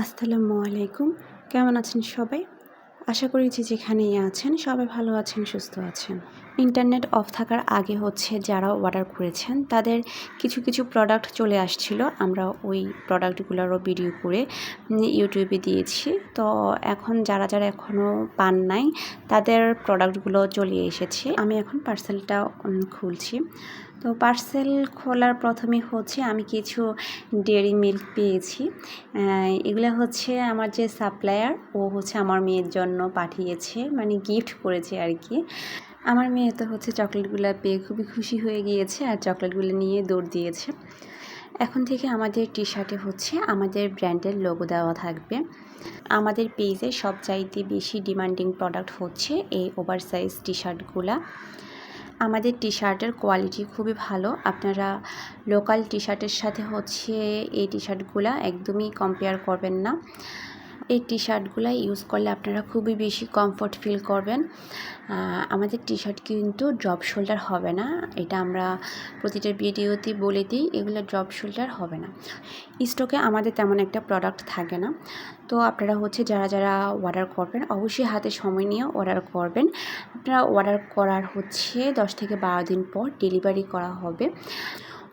আসসালামু আলাইকুম। কেমন আছেন সবাই? আশা করি যে যেখানেই আছেন, সবাই ভালো আছেন, সুস্থ আছেন। ইন্টারনেট অফ থাকার আগে হচ্ছে যারা অর্ডার করেছেন, তাদের কিছু কিছু প্রোডাক্ট চলে আসছিল। আমরা ওই প্রোডাক্টগুলোরও ভিডিও করে ইউটিউবে দিয়েছি। তো এখন যারা যারা এখনও পান নাই, তাদের প্রোডাক্টগুলো চলে এসেছে। আমি এখন পার্সেলটা খুলছি। তো পার্সেল খোলার প্রথমে হচ্ছে আমি কিছু ডেয়ারি মিল্ক পেয়েছি। এগুলো হচ্ছে আমার যে সাপ্লায়ার ও হচ্ছে আমার মেয়ের জন্য পাঠিয়েছে মানে গিফট করেছে আর কি। আমার মেয়ে তো হচ্ছে চকলেটগুলো পেয়ে খুবই খুশি হয়ে গিয়েছে আর চকলেটগুলো নিয়ে দৌড় দিয়েছে। এখন থেকে আমাদের টি শার্টে হচ্ছে আমাদের ব্র্যান্ডের লোগো দেওয়া থাকবে। আমাদের পেজে সবচাইতে বেশি ডিমান্ডিং প্রোডাক্ট হচ্ছে এই ওভার সাইজ টি শার্টগুলা আমাদের টি শার্টের কোয়ালিটি খুবই ভালো। আপনারা লোকাল টি শার্টের সাথে হচ্ছে এই টি শার্টগুলা একদমই কম্পেয়ার করবেন না। এই টি শার্টগুলো ইউজ করলে আপনারা খুবই বেশি কমফোর্ট ফিল করবেন। আমাদের টি শার্ট কিন্তু ড্রপ শোল্ডার হবে না। এটা আমরা প্রতিটা ভিডিওতে বলে দিই, এগুলো ড্রপ শোল্ডার হবে না। স্টকে আমাদের তেমন একটা প্রোডাক্ট থাকে না। তো আপনারা হচ্ছে যারা যারা অর্ডার করবেন, অবশ্যই হাতে সময় নিয়ে অর্ডার করবেন। আপনারা অর্ডার করার হচ্ছে দশ থেকে বারো দিন পর ডেলিভারি করা হবে।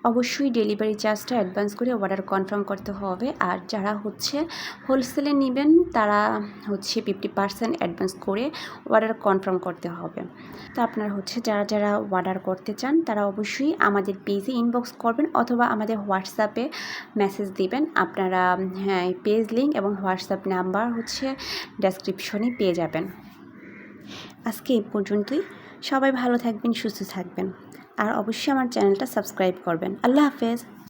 অবশ্যই ডেলিভারি চার্জটা অ্যাডভান্স করে অর্ডার কনফার্ম করতে হবে। আর যারা হচ্ছে হোলসেলে নেবেন, তারা হচ্ছে ফিফটি পার্সেন্ট অ্যাডভান্স করে অর্ডার কনফার্ম করতে হবে। তো আপনারা হচ্ছে যারা যারা অর্ডার করতে চান, তারা অবশ্যই আমাদের পেজে ইনবক্স করবেন অথবা আমাদের হোয়াটসঅ্যাপে মেসেজ দিবেন। আপনারা হ্যাঁ পেজ লিঙ্ক এবং হোয়াটসঅ্যাপ নাম্বার হচ্ছে ডেসক্রিপশনে পেয়ে যাবেন। আজকে এই পর্যন্তই। সবাই ভালো থাকবেন সুস্থ থাকবেন। আর অবশ্যই আমার চ্যানেলটা সাবস্ক্রাইব করবেন। আল্লাহ হাফেজ।